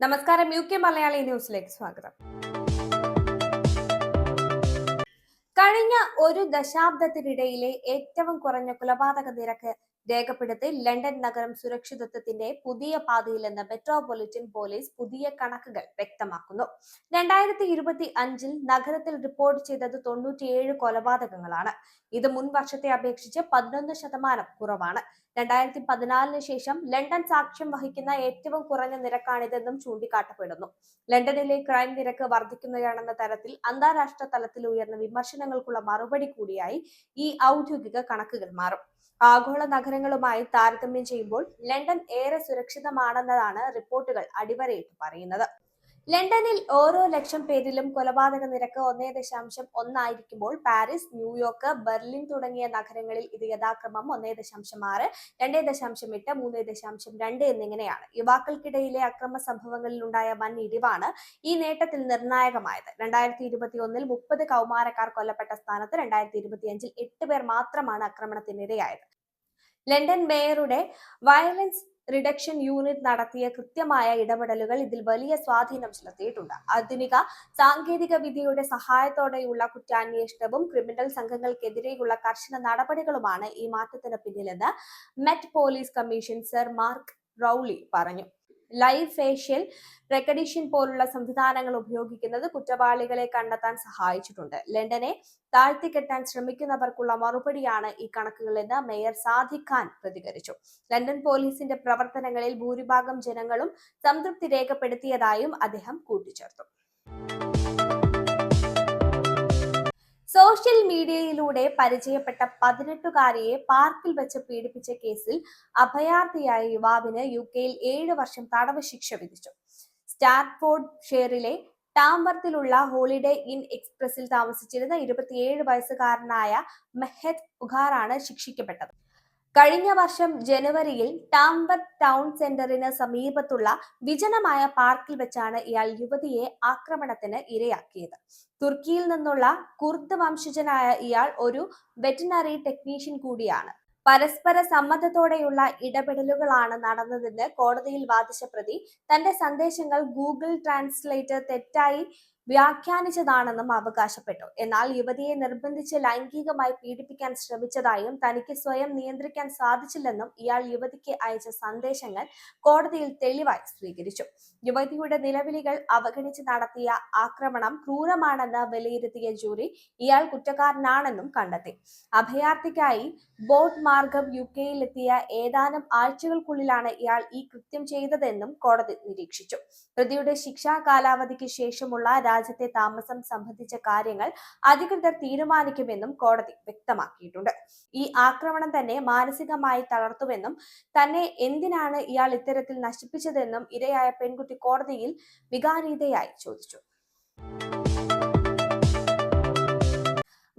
നമസ്കാരം U K Malayali ന്യൂസിലേക്ക് സ്വാഗതം. കഴിഞ്ഞ ഒരു ദശാബ്ദത്തിനിടയിലെ ഏറ്റവും കുറഞ്ഞ കൊലപാതക നിരക്ക് രേഖപ്പെടുത്തി ലണ്ടൻ നഗരം സുരക്ഷിതത്വത്തിന്റെ പുതിയ പാതയിലെന്ന് മെട്രോപൊളിറ്റൻ പോലീസ് പുതിയ കണക്കുകൾ വ്യക്തമാക്കുന്നു. രണ്ടായിരത്തി ഇരുപത്തി അഞ്ചിൽ നഗരത്തിൽ റിപ്പോർട്ട് ചെയ്തത് തൊണ്ണൂറ്റിയേഴ് കൊലപാതകങ്ങളാണ്. ഇത് മുൻ വർഷത്തെ അപേക്ഷിച്ച് പതിനൊന്ന് ശതമാനം കുറവാണ്. രണ്ടായിരത്തി പതിനാലിന് ശേഷം ലണ്ടൻ സാക്ഷ്യം വഹിക്കുന്ന ഏറ്റവും കുറഞ്ഞ നിരക്കാണിതെന്നും ചൂണ്ടിക്കാട്ടപ്പെടുന്നു. ലണ്ടനിലെ ക്രൈം നിരക്ക് വർദ്ധിക്കുകയാണെന്ന തരത്തിൽ അന്താരാഷ്ട്ര തലത്തിൽ ഉയർന്ന വിമർശനങ്ങൾക്കുള്ള മറുപടി കൂടിയായി ഈ ഔദ്യോഗിക കണക്കുകൾ മാറും. ആഗോള നഗരങ്ങളുമായി താരതമ്യം ചെയ്യുമ്പോൾ ലണ്ടൻ ഏറെ സുരക്ഷിതമാണെന്നതാണ് റിപ്പോർട്ടുകൾ അടിവരയിട്ട് പറയുന്നത്. ലണ്ടനിൽ ഓരോ ലക്ഷം പേരിലും കൊലപാതക നിരക്ക് ഒന്നേ ദശാംശം ഒന്നായിരിക്കുമ്പോൾ പാരീസ് ന്യൂയോർക്ക് ബെർലിൻ തുടങ്ങിയ നഗരങ്ങളിൽ ഇത് യഥാക്രമം ഒന്നേ ദശാംശം ആറ് രണ്ടേ ദശാംശം എട്ട് മൂന്ന് ദശാംശം രണ്ട് എന്നിങ്ങനെയാണ്. യുവാക്കൾക്കിടയിലെ അക്രമ സംഭവങ്ങളിൽ ഉണ്ടായ വൻ ഇടിവാണ് ഈ നേട്ടത്തിൽ നിർണായകമായത്. രണ്ടായിരത്തി ഇരുപത്തി ഒന്നിൽ മുപ്പത് കൗമാരക്കാർ കൊല്ലപ്പെട്ട സ്ഥാനത്ത് രണ്ടായിരത്തി ഇരുപത്തിയഞ്ചിൽ എട്ട് പേർ മാത്രമാണ് ആക്രമണത്തിനിരയായത് ലണ്ടൻ മേയറുടെ വയലൻസ് റിഡക്ഷൻ യൂണിറ്റ് നടത്തിയ കൃത്യമായ ഇടപെടലുകൾ ഇതിൽ വലിയ സ്വാധീനം ചെലുത്തിയിട്ടുണ്ട്. ആധുനിക സാങ്കേതിക വിദ്യയുടെ സഹായത്തോടെയുള്ള കുറ്റാന്വേഷണവും ക്രിമിനൽ സംഘങ്ങൾക്കെതിരെയുള്ള കർശന നടപടികളുമാണ് ഈ മാറ്റത്തിന് പിന്നിലെന്ന് Met police commission sir Mark Rowley പറഞ്ഞു. ലൈവ് ഫേഷ്യൽ റെക്കഡിഷൻ പോലുള്ള സംവിധാനങ്ങൾ ഉപയോഗിക്കുന്നത് കുറ്റവാളികളെ കണ്ടെത്താൻ സഹായിച്ചിട്ടുണ്ട്. ലണ്ടനെ താഴ്ത്തിക്കെട്ടാൻ ശ്രമിക്കുന്നവർക്കുള്ള മറുപടിയാണ് ഈ കണക്കുകളെന്ന് മേയർ സാദിഖ് ഖാൻ പ്രതികരിച്ചു. ലണ്ടൻ പോലീസിന്റെ പ്രവർത്തനങ്ങളിൽ ഭൂരിഭാഗം ജനങ്ങളും സംതൃപ്തി രേഖപ്പെടുത്തിയതായും അദ്ദേഹം കൂട്ടിച്ചേർത്തു. മീഡിയയിലൂടെ പരിചയപ്പെട്ട പതിനെട്ടുകാരിയെ പാർക്കിൽ വെച്ച് പീഡിപ്പിച്ച കേസിൽ അഭയാർത്ഥിയായ യുവാവിന് യു കെയിൽ ഏഴ് വർഷം തടവ് ശിക്ഷ വിധിച്ചു. സ്റ്റാർഫോർഡ് ഷെയറിലെ ടാംബർത്തിലുള്ള ഹോളിഡേ ഇൻ എക്സ്പ്രസിൽ താമസിച്ചിരുന്ന ഇരുപത്തിയേഴ് വയസ്സുകാരനായ മെഹദ് ഉഖാറാണ് ശിക്ഷിക്കപ്പെട്ടത്. കഴിഞ്ഞ വർഷം ജനുവരിയിൽ ടാംബത്ത് ടൗൺ സെന്ററിന് സമീപത്തുള്ള വിജനമായ പാർക്കിൽ വെച്ചാണ് ഇയാൾ യുവതിയെ ആക്രമണത്തിന് ഇരയാക്കിയത്. തുർക്കിയിൽ നിന്നുള്ള കുർദ് വംശജനായ ഇയാൾ ഒരു വെറ്റിനറി ടെക്നീഷ്യൻ കൂടിയാണ്. പരസ്പര സമ്മതത്തോടെയുള്ള ഇടപെടലുകളാണ് നടന്നതെന്ന് കോടതിയിൽ വാദിച്ച പ്രതി തന്റെ സന്ദേശങ്ങൾ ഗൂഗിൾ ട്രാൻസ്ലേറ്റർ തെറ്റായി വ്യാഖ്യാനിച്ചതാണെന്നും അവകാശപ്പെട്ടു. എന്നാൽ യുവതിയെ നിർബന്ധിച്ച് ലൈംഗികമായി പീഡിപ്പിക്കാൻ ശ്രമിച്ചതായും തനിക്ക് സ്വയം നിയന്ത്രിക്കാൻ സാധിച്ചില്ലെന്നും ഇയാൾ യുവതിക്ക് അയച്ച സന്ദേശങ്ങൾ കോടതിയിൽ തെളിവായി സ്വീകരിച്ചു. യുവതിയുടെ നിലവിളികൾ അവഗണിച്ച് നടത്തിയ ആക്രമണം ക്രൂരമാണെന്ന് വിലയിരുത്തിയ ജൂറി ഇയാൾ കുറ്റക്കാരനാണെന്നും കണ്ടെത്തി. അഭയാർത്ഥിക്കായി ബോട്ട് മാർഗം യു കെയിലെത്തിയ ഏതാനും ആഴ്ചകൾക്കുള്ളിലാണ് ഇയാൾ ഈ കൃത്യം ചെയ്തതെന്നും കോടതി നിരീക്ഷിച്ചു. പ്രതിയുടെ ശിക്ഷാ കാലാവധിക്ക് ശേഷമുള്ള രാജ്യത്തെ താമസം സംബന്ധിച്ച കാര്യങ്ങൾ അധികൃതർ തീരുമാനിക്കുമെന്നും കോടതി വ്യക്തമാക്കിയിട്ടുണ്ട്. ഈ ആക്രമണം തന്നെ മാനസികമായി തളർത്തുവെന്നും തന്നെ എന്തിനാണ് ഇയാൾ ഇത്തരത്തിൽ നശിപ്പിച്ചതെന്നും ഇരയായ പെൺകുട്ടി കോടതിയിൽ വികാരീതയായി ചോദിച്ചു.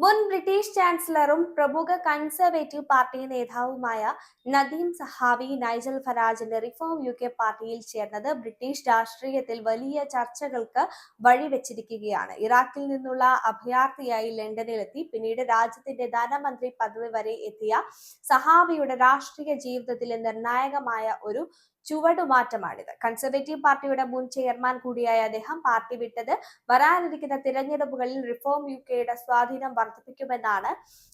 മുൻ ബ്രിട്ടീഷ് ചാൻസലറും പ്രമുഖ കൺസർവേറ്റീവ് പാർട്ടി നേതാവുമായ നദീം സഹാബി നൈജൽ ഫരാജിന്റെ റിഫോം യു കെ പാർട്ടിയിൽ ചേർന്നത് ബ്രിട്ടീഷ് രാഷ്ട്രീയത്തിൽ വലിയ ചർച്ചകൾക്ക് വഴിവെച്ചിരിക്കുകയാണ്. ഇറാഖിൽ നിന്നുള്ള അഭയാർത്ഥിയായി ലണ്ടനിലെത്തി. പിന്നീട് രാജ്യത്തിന്റെ ധനമന്ത്രി പദവി വരെ എത്തിയ സഹാബിയുടെ രാഷ്ട്രീയ ജീവിതത്തിലെ നിർണായകമായ ഒരു ചുവടുമാറ്റമാണിത്. കൺസർവേറ്റീവ് പാർട്ടിയുടെ മുൻ ചെയർമാൻ കൂടിയായ അദ്ദേഹം പാർട്ടി വിട്ടത് വരാനിരിക്കുന്ന തിരഞ്ഞെടുപ്പുകളിൽ റിഫോം യു കെയുടെ സ്വാധീനം വർദ്ധിപ്പിക്കുമെന്നാണ്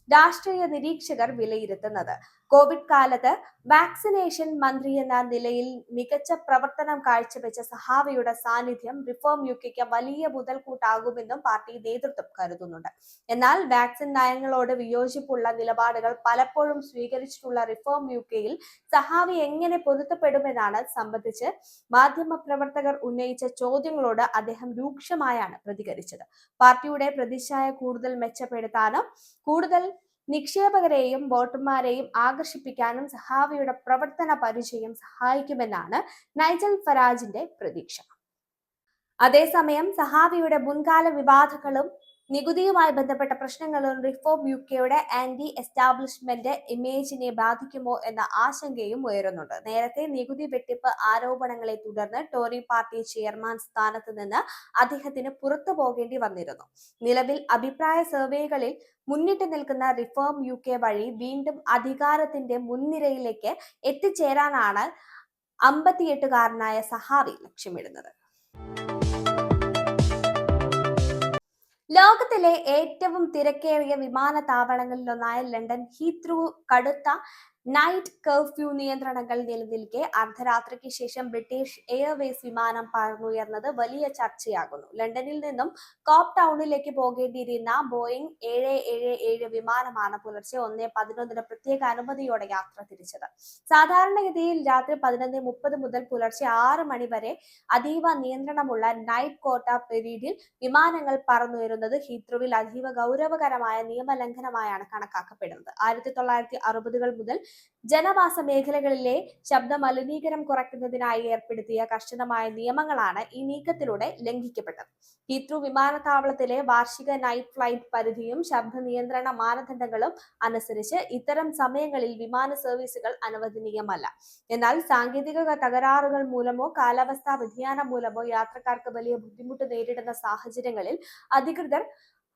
രാഷ്ട്രീയ നിരീക്ഷകർ വിലയിരുത്തുന്നത്. കോവിഡ് കാലത്ത് വാക്സിനേഷൻ മന്ത്രി എന്ന നിലയിൽ മികച്ച പ്രവർത്തനം കാഴ്ചവെച്ച സഹാവയുടെ സാന്നിധ്യം റിഫോം യു കെക്ക് വലിയ മുതൽക്കൂട്ടാകുമെന്നും പാർട്ടി നേതൃത്വം കരുതുന്നുണ്ട്. എന്നാൽ വാക്സിൻ നയങ്ങളോട് വിയോജിപ്പുള്ള നിലപാടുകൾ പലപ്പോഴും സ്വീകരിച്ചിട്ടുള്ള റിഫോം യു കെയിൽ സഹാവി എങ്ങനെ പൊരുത്തപ്പെടുമെന്നാണ് സംബന്ധിച്ച് മാധ്യമ പ്രവർത്തകർ ഉന്നയിച്ച ചോദ്യങ്ങളോട് അദ്ദേഹം രൂക്ഷമായാണ് പ്രതികരിച്ചത്. പാർട്ടിയുടെ പ്രതിച്ഛായ കൂടുതൽ മെച്ചപ്പെടുത്താനും കൂടുതൽ നിക്ഷേപകരെയും വോട്ടർമാരെയും ആകർഷിപ്പിക്കാനും സഹാവിയുടെ പ്രവർത്തന പരിചയം സഹായിക്കുമെന്നാണ് നൈജൽ ഫരാജിന്റെ പ്രതീക്ഷ. അതേസമയം സഹാവിയുടെ മുൻകാല വിവാദങ്ങളും നികുതിയുമായി ബന്ധപ്പെട്ട പ്രശ്നങ്ങളും റിഫോം യു കെയുടെ ആന്റി എസ്റ്റാബ്ലിഷ്മെന്റ് ഇമേജിനെ ബാധിക്കുമോ എന്ന ആശങ്കയും ഉയരുന്നുണ്ട്. നേരത്തെ നികുതി വെട്ടിപ്പ് ആരോപണങ്ങളെ തുടർന്ന് ടോറി പാർട്ടി ചെയർമാൻ സ്ഥാനത്ത് നിന്ന് അദ്ദേഹത്തിന് പുറത്തു പോകേണ്ടി വന്നിരുന്നു. നിലവിൽ അഭിപ്രായ സർവേകളിൽ മുന്നിട്ട് നിൽക്കുന്ന റിഫോം യു കെ വഴി വീണ്ടും അധികാരത്തിന്റെ മുൻനിരയിലേക്ക് എത്തിച്ചേരാനാണ് അമ്പത്തിയെട്ടുകാരനായ സഹാവി ലക്ഷ്യമിടുന്നത്. ലോകത്തിലെ ഏറ്റവും തിരക്കേറിയ വിമാനത്താവളങ്ങളിലൊന്നായ ലണ്ടൻ ഹീത്രൂ കടുത്ത നൈറ്റ് കർഫ്യൂ നിയന്ത്രണങ്ങൾ നിലനിൽക്കെ അർദ്ധരാത്രിക്ക് ശേഷം ബ്രിട്ടീഷ് എയർവേസ് വിമാനം പറന്നുയർന്നത് വലിയ ചർച്ചയാകുന്നു. ലണ്ടനിൽ നിന്നും കോപ് ടൗണിലേക്ക് പോകേണ്ടിയിരുന്ന ബോയിങ് ഏഴ് ഏഴ് ഏഴ് വിമാനമാണ് പുലർച്ചെ ഒന്ന് പതിനൊന്നിന് പ്രത്യേക അനുമതിയോടെ യാത്ര തിരിച്ചത്. സാധാരണഗതിയിൽ രാത്രി പതിനൊന്ന് മുപ്പത് മുതൽ പുലർച്ചെ ആറ് മണി വരെ അതീവ നിയന്ത്രണമുള്ള നൈറ്റ് കോട്ട പീരീഡിൽ വിമാനങ്ങൾ പറന്നുയരുന്നത് ഹീത്രുവിൽ അതീവ ഗൗരവകരമായ നിയമലംഘനമായാണ് കണക്കാക്കപ്പെടുന്നത്. ആയിരത്തി തൊള്ളായിരത്തി അറുപതുകൾ മുതൽ ജനവാസ മേഖലകളിലെ ശബ്ദ മലിനീകരണം കുറയ്ക്കുന്നതിനായി ഏർപ്പെടുത്തിയ കർശനമായ നിയമങ്ങളാണ് ഈ നീക്കത്തിലൂടെ ലംഘിക്കപ്പെട്ടത്. ഹീത്രൂ വിമാനത്താവളത്തിലെ വാർഷിക നൈറ്റ് ഫ്ലൈറ്റ് പരിധിയും ശബ്ദ നിയന്ത്രണ മാനദണ്ഡങ്ങളും അനുസരിച്ച് ഇത്തരം സമയങ്ങളിൽ വിമാന സർവീസുകൾ അനുവദനീയമല്ല. എന്നാൽ സാങ്കേതിക തകരാറുകൾ മൂലമോ കാലാവസ്ഥാ വ്യതിയാനം മൂലമോ യാത്രക്കാർക്ക് വലിയ ബുദ്ധിമുട്ട് നേരിടുന്ന സാഹചര്യങ്ങളിൽ അധികൃതർ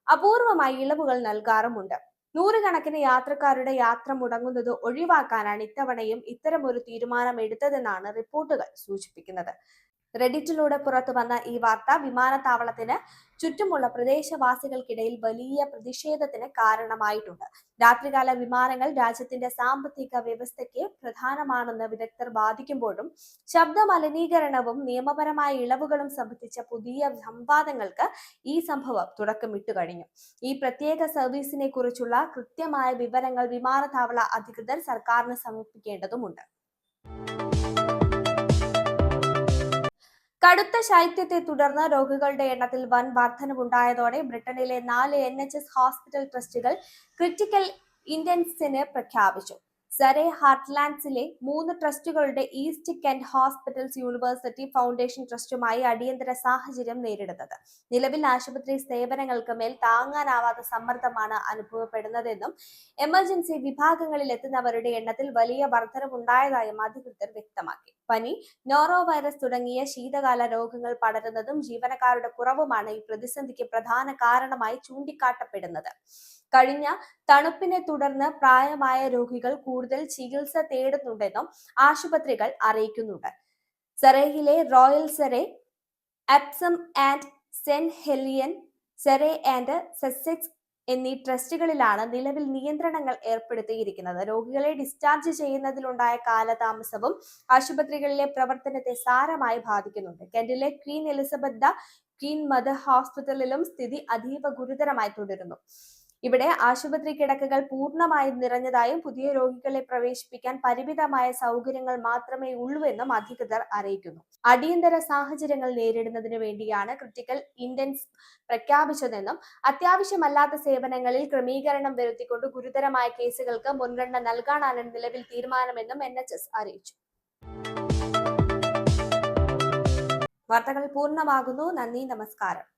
അപൂർവമായി ഇളവുകൾ നൽകാറുമുണ്ട്. നൂറുകണക്കിന് യാത്രക്കാരുടെ യാത്ര മുടങ്ങുന്നത് ഒഴിവാക്കാനാണ് ഇത്തവണയും ഇത്തരമൊരു തീരുമാനം എടുത്തതെന്നാണ് റിപ്പോർട്ടുകൾ സൂചിപ്പിക്കുന്നത്. റെഡിറ്റിലൂടെ പുറത്തു വന്ന ഈ വാർത്ത വിമാനത്താവളത്തിന് ചുറ്റുമുള്ള പ്രദേശവാസികൾക്കിടയിൽ വലിയ പ്രതിഷേധത്തിന് കാരണമായിട്ടുണ്ട്. രാത്രികാല വിമാനങ്ങൾ രാജ്യത്തിന്റെ സാമ്പത്തിക വ്യവസ്ഥയ്ക്ക് പ്രധാനമാണെന്ന് വിദഗ്ധർ വാദിക്കുമ്പോഴും ശബ്ദ മലിനീകരണവും നിയമപരമായ ഇളവുകളും സംബന്ധിച്ച പുതിയ സംവാദങ്ങൾക്ക് ഈ സംഭവം തുടക്കമിട്ടു കഴിഞ്ഞു. ഈ പ്രത്യേക സർവീസിനെ കുറിച്ചുള്ള കൃത്യമായ വിവരങ്ങൾ വിമാനത്താവള അധികൃതർ സർക്കാരിന് സമർപ്പിക്കേണ്ടതുണ്ട് കടുത്ത ശൈത്യത്തെ തുടർന്ന് രോഗികളുടെ എണ്ണത്തിൽ വൻ വർധനവുണ്ടായതോടെ ബ്രിട്ടനിലെ നാല് എൻ എച്ച് എസ് ഹോസ്പിറ്റൽ ട്രസ്റ്റുകൾ ക്രിട്ടിക്കൽ ഇന്റൻസിന് പ്രഖ്യാപിച്ചു. സരെ ഹാർട്ട്ലാൻഡ്സിലെ മൂന്ന് ട്രസ്റ്റുകളുടെ East Kent hospitals university foundation ട്രസ്റ്റുമായി അടിയന്തര സാഹചര്യം നേരിടുന്നത്. നിലവിൽ ആശുപത്രി സേവനങ്ങൾക്ക് മേൽ താങ്ങാനാവാത്ത സമ്മർദ്ദമാണ് അനുഭവപ്പെടുന്നതെന്നും എമർജൻസി വിഭാഗങ്ങളിൽ എത്തുന്നവരുടെ എണ്ണത്തിൽ വലിയ വർധനവുണ്ടായതായും അധികൃതർ വ്യക്തമാക്കി. പനി നോറോ വൈറസ് തുടങ്ങിയ ശീതകാല രോഗങ്ങൾ പടരുന്നതും ജീവനക്കാരുടെ കുറവുമാണ് ഈ പ്രതിസന്ധിക്ക് പ്രധാന കാരണമായി ചൂണ്ടിക്കാട്ടപ്പെടുന്നത്. കഴിഞ്ഞ തണുപ്പിനെ തുടർന്ന് പ്രായമായ രോഗികൾ കൂടുതൽ ചികിത്സ തേടുന്നുണ്ടെന്നും ആശുപത്രികൾ അറിയിക്കുന്നുണ്ട്. സെറയിലെ Royal Surrey Epsom and saint Helier Surrey and Sussex എന്നീ ട്രസ്റ്റുകളിലാണ് നിലവിൽ നിയന്ത്രണങ്ങൾ ഏർപ്പെടുത്തിയിരിക്കുന്നത്. രോഗികളെ ഡിസ്ചാർജ് ചെയ്യുന്നതിലുണ്ടായ കാലതാമസവും ആശുപത്രികളിലെ പ്രവർത്തനത്തെ സാരമായി ബാധിക്കുന്നുണ്ട്. കെന്റിലെ ക്വീൻ എലിസബത്ത് ക്വീൻ മദർ ഹോസ്പിറ്റലിലും സ്ഥിതി അതീവ ഗുരുതരമായി തുടരുന്നു. ഇവിടെ ആശുപത്രി കിടക്കകൾ പൂർണമായി നിറഞ്ഞതായും പുതിയ രോഗികളെ പ്രവേശിപ്പിക്കാൻ പരിമിതമായ സൗകര്യങ്ങൾ മാത്രമേ ഉള്ളൂവെന്നും അധികൃതർ അറിയിക്കുന്നു. അടിയന്തര സാഹചര്യങ്ങൾ നേരിടുന്നതിന് വേണ്ടിയാണ് ക്രിട്ടിക്കൽ ഇന്റൻസ് പ്രഖ്യാപിച്ചതെന്നും അത്യാവശ്യമല്ലാത്ത സേവനങ്ങളിൽ ക്രമീകരണം വരുത്തിക്കൊണ്ട് ഗുരുതരമായ കേസുകൾക്ക് മുൻഗണന നൽകാനാണ് നിലവിൽ തീരുമാനമെന്നും എൻ അറിയിച്ചു. വാർത്തകൾ പൂർണമാകുന്നു. നന്ദി നമസ്കാരം.